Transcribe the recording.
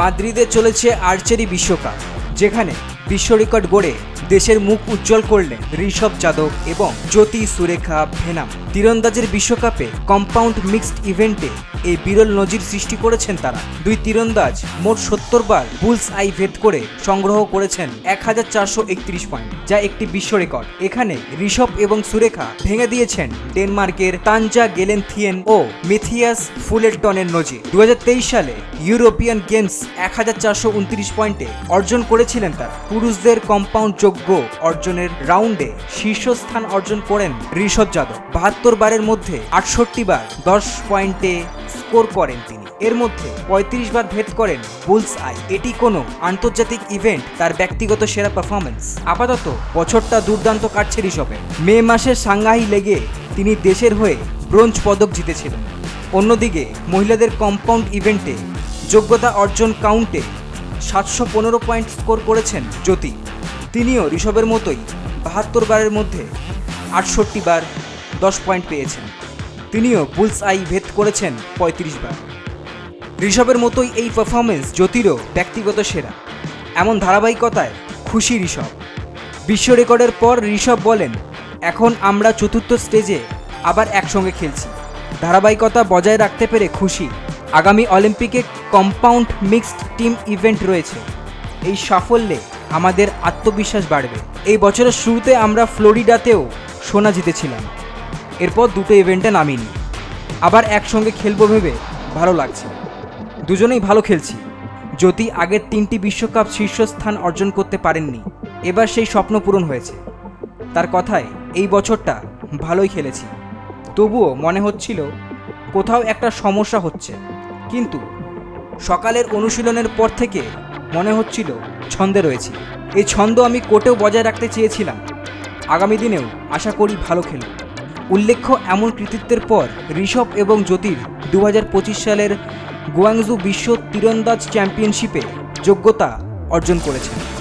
মাদ্রিদে চলেছে আর্চারি বিশ্বকাপ, যেখানে বিশ্ব রেকর্ড গড়ে দেশের মুখ উজ্জ্বল করলেন ঋষভ যাদব এবং জ্যোতি সুরেখা ভেনাম। তীরন্দাজের বিশ্বকাপে কম্পাউন্ড মিক্সড ইভেন্টে এই বিরল নজির সৃষ্টি করেছেন তারা। দুই তীরন্দাজ মোট সত্তর বার বুলস আই ভেদ করে সংগ্রহ করেছেন এক হাজার চারশো একত্রিশ পয়েন্ট, যা একটি বিশ্ব রেকর্ড। এখানে ঋষভ এবং সুরেখা ভেঙে দিয়েছেন ডেনমার্কের তানজা গেলেনথিয়েন ও মিথিয়াস ফুলেরটনের নজির। দু হাজার তেইশ সালে ইউরোপিয়ান গেমস এক হাজার চারশো উনত্রিশ পয়েন্টে অর্জন করেছিলেন তারা। পুরুষদের কম্পাউন্ড যোগ্য অর্জনের রাউন্ডে শীর্ষস্থান অর্জন করেন ঋষভ যাদব। বাহাত্তর বারের মধ্যে আটষট্টি বার দশ পয়েন্টে স্কোর করেন তিনি। এর মধ্যে পঁয়ত্রিশ বার ভেদ করেন বুলস আই। এটি কোনো আন্তর্জাতিক ইভেন্ট, তার ব্যক্তিগত সেরা পারফরমেন্স আপাতত বছরটা দুর্দান্ত কাটছে ঋষভের। মে মাসে সাংহাই লেগে তিনি দেশের হয়ে ব্রোঞ্জ পদক জিতেছিলেন। অন্যদিকে মহিলাদের কম্পাউন্ড ইভেন্টে যোগ্যতা অর্জন কাউন্টে সাতশো পনেরো পয়েন্ট স্কোর করেছেন জ্যোতি। তিনিও ঋষভের মতোই বাহাত্তর বারের মধ্যে আটষট্টি বার দশ পয়েন্ট পেয়েছেন। তিনিও বুলস আই ভেদ করেছেন পঁয়ত্রিশ বার। ঋষভের মতোই এই পারফরমেন্স জ্যোতিরও ব্যক্তিগত সেরা। এমন ধারাবাহিকতায় খুশি ঋষভ। বিশ্ব রেকর্ডের পর ঋষভ বলেন, এখন আমরা চতুর্থ স্টেজে আবার একসঙ্গে খেলছি। ধারাবাহিকতা বজায় রাখতে পেরে খুশি। আগামী অলিম্পিকে কম্পাউন্ড মিক্সড টিম ইভেন্ট রয়েছে। এই সাফল্যে আমাদের আত্মবিশ্বাস বাড়বে। এই বছরের শুরুতে আমরা ফ্লোরিডাতেও সোনা জিতেছিলাম। এরপর দুটো ইভেন্টে নামিনি। আবার একসঙ্গে খেলব ভেবে ভালো লাগছে। দুজনেই ভালো খেলছি। যদি আগের তিনটি বিশ্বকাপ শীর্ষস্থান অর্জন করতে পারেননি, এবার সেই স্বপ্ন পূরণ হয়েছে। তার কথায়, এই বছরটা ভালোই খেলেছি। তবুও মনে হচ্ছিল, কোথাও একটা সমস্যা হচ্ছে। কিন্তু সকালের অনুশীলনের পর থেকে মনে হচ্ছিল ছন্দে রয়েছি। এই ছন্দ আমি কোর্টেও বজায় রাখতে চেয়েছিলাম। আগামী দিনেও আশা করি ভালো খেলব। উল্লেখ্য, এমন কৃতিত্বের পর ঋষভ এবং জ্যোতির দু হাজার পঁচিশ সালের গুয়াংজু বিশ্ব তীরন্দাজ চ্যাম্পিয়নশিপে যোগ্যতা অর্জন করেছেন।